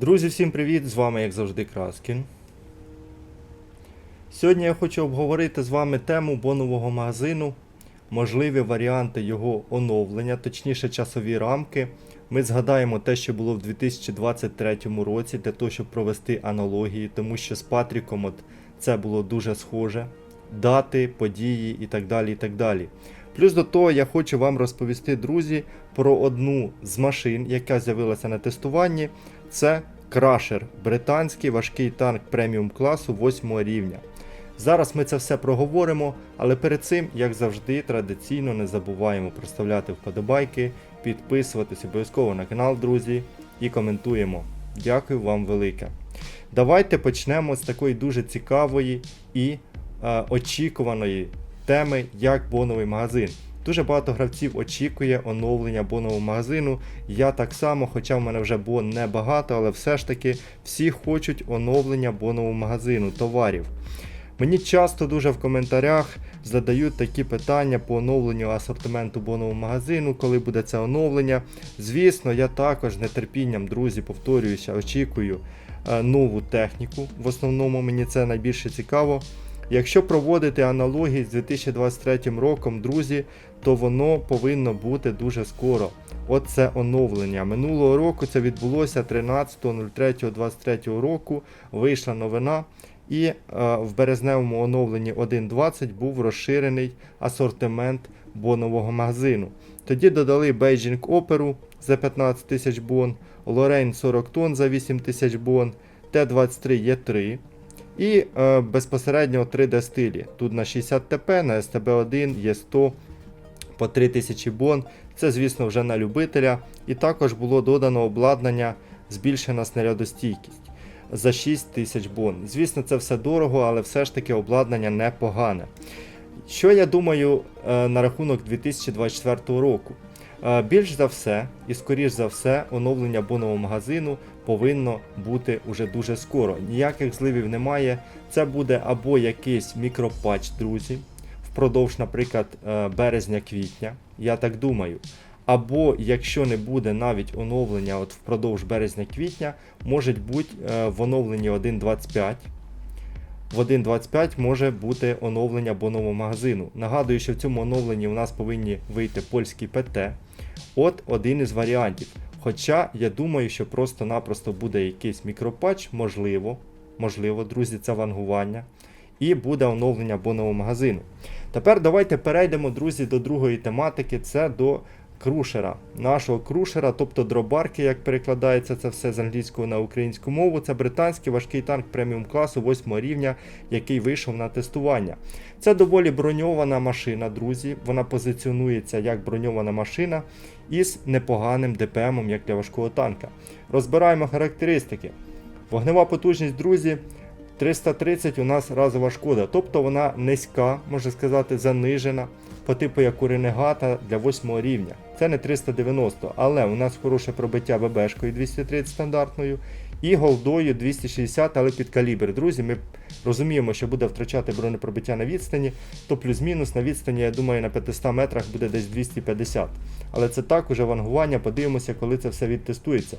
Друзі, всім привіт! З вами, як завжди, Краскін. Сьогодні я хочу обговорити з вами тему бонового магазину, можливі варіанти його оновлення, точніше часові рамки. Ми згадаємо те, що було в 2023 році, для того, щоб провести аналогії, тому що з Патріком от це було дуже схоже. Дати, події і так далі. і так далі. Плюс до того я хочу вам розповісти, друзі, про одну з машин, яка з'явилася на тестуванні. Це Крашер, британський важкий танк преміум класу 8 рівня. Зараз ми це все проговоримо, але перед цим, як завжди, традиційно не забуваємо проставляти вподобайки, підписуватись обов'язково на канал, друзі, і коментуємо. Дякую вам велике. Давайте почнемо з такої дуже цікавої і е, очікуваної теми, як боновий магазин. Дуже багато гравців очікує оновлення бонового магазину. Я так само, хоча в мене вже бон небагато, але все ж таки всі хочуть оновлення бонового магазину, товарів. Мені часто дуже в коментарях задають такі питання по оновленню асортименту бонового магазину, коли буде це оновлення. Звісно, я також нетерпінням, друзі, повторююся, очікую е, нову техніку. В основному мені це найбільше цікаво. Якщо проводити аналогії з 2023 роком, друзі, то воно повинно бути дуже скоро. От це оновлення. Минулого року це відбулося 13.03.23 року. Вийшла новина. І е, в березневому оновленні 1.20 був розширений асортимент бонового магазину. Тоді додали Beijing Opera за 15 тисяч бон, Lorraine 40 тонн за 8 тисяч бон, Т-23 Е3 і е, безпосередньо 3D стилі. Тут на 60 ТП, на СТБ1 є 100 по 3000 бон. Це, звісно, вже на любителя. І також було додано обладнання, збільшена снарядостійкість за 6 тисяч бон. Звісно, це все дорого, але все ж таки обладнання непогане. Що я думаю е, на рахунок 2024 року? Е, Більш за все, і скоріш за все, оновлення бонового магазину повинно бути уже дуже скоро. Ніяких зливів немає. Це буде або якийсь мікропатч, друзі, впродовж, наприклад, е, березня-квітня. Я так думаю. Або якщо не буде навіть оновлення от впродовж березня-квітня, може бути е, в оновленні 1.25. В 1.25 може бути оновлення бонового магазину. Нагадую, що в цьому оновленні у нас повинні вийти польські ПТ. От один із варіантів. Хоча я думаю, що просто-напросто буде якийсь мікропатч, можливо, можливо, друзі, це вангування. І буде оновлення бонового магазину. Тепер давайте перейдемо, друзі, до другої тематики. Це до крушера. Нашого крушера, тобто дробарки, як перекладається це все з англійської на українську мову. Це британський важкий танк преміум класу 8 рівня, який вийшов на тестування. Це доволі броньована машина, друзі. Вона позиціонується як броньована машина із непоганим ДПМом, як для важкого танка. Розбираємо характеристики. Вогнева потужність, друзі. 330 у нас разова шкода, тобто вона низька, можна сказати, занижена, по типу як у Ренегата для 8 рівня. Це не 390, але у нас хороше пробиття ББшкою 230 стандартною і голдою 260, але під калібр. Друзі, ми розуміємо, що буде втрачати бронепробиття на відстані, то плюс-мінус на відстані, я думаю, на 500 метрах буде десь 250. Але це так, уже вангування, подивимося, коли це все відтестується.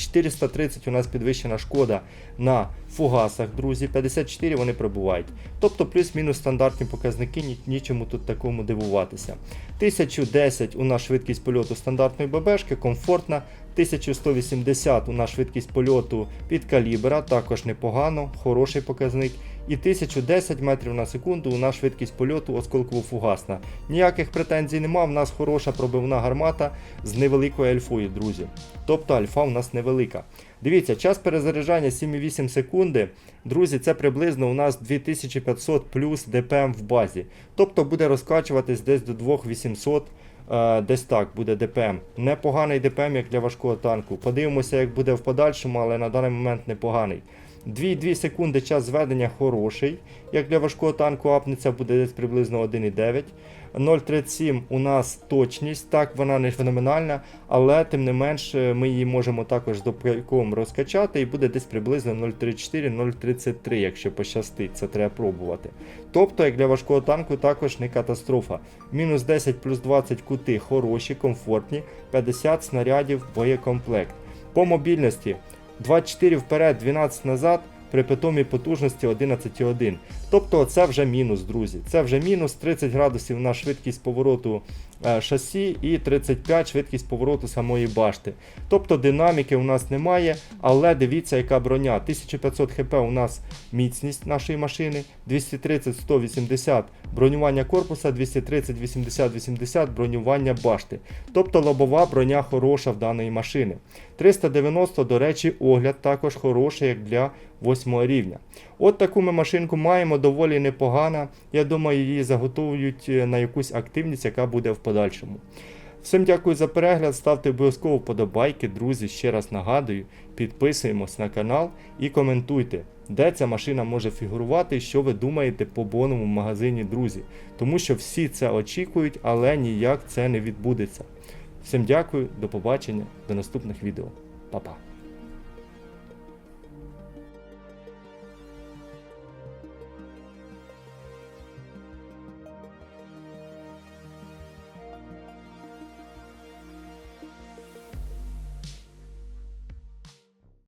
430 у нас підвищена шкода на фугасах, друзі, 54 вони пробувають. Тобто плюс-мінус стандартні показники, нічому тут такому дивуватися. 1010 у нас швидкість польоту стандартної ББшки, комфортна. 1180 у нас швидкість польоту під калібра, також непогано, хороший показник. І 1010 метрів на секунду у нас швидкість польоту осколково-фугасна. Ніяких претензій нема, в нас хороша пробивна гармата з невеликою альфою, друзі. Тобто альфа у нас невелика. Дивіться, час перезаряджання 7,8 секунди. Друзі, це приблизно у нас 2500 плюс ДПМ в базі. Тобто буде розкачуватись десь до 2800. Е, Десь так буде ДПМ. Непоганий ДПМ, як для важкого танку. Подивимося, як буде в подальшому, але на даний момент непоганий. 2,2 секунди час зведення хороший. Як для важкого танку апнеться буде десь приблизно 1,9. 0,37 у нас точність, так, вона не феноменальна, але тим не менш е, ми її можемо також з допайком розкачати і буде десь приблизно 0,34-0,33, якщо пощастить, це треба пробувати. Тобто, як для важкого танку, також не катастрофа. Мінус 10 плюс 20 кути хороші, комфортні, 50 снарядів боєкомплект. По мобільності 24 вперед, 12 назад при питомій потужності 11,1. Тобто це вже мінус, друзі. Це вже мінус 30 градусів на швидкість повороту е, шасі і 35 швидкість повороту самої башти. Тобто динаміки у нас немає, але дивіться, яка броня. 1500 хп у нас міцність нашої машини, 230-180 бронювання корпуса, 230-80-80 бронювання башти. Тобто лобова броня хороша в даної машини. 390, до речі, огляд також хороший, як для 8 рівня. От таку ми машинку маємо, доволі непогана. Я думаю, її заготовують е, на якусь активність, яка буде в подальшому. Всім дякую за перегляд, ставте обов'язково вподобайки, друзі. Ще раз нагадую, підписуємось на канал і коментуйте, де ця машина може фігурувати і що ви думаєте по боновому магазині, друзі. Тому що всі це очікують, але ніяк це не відбудеться. Всім дякую, до побачення, до наступних відео. Па-па.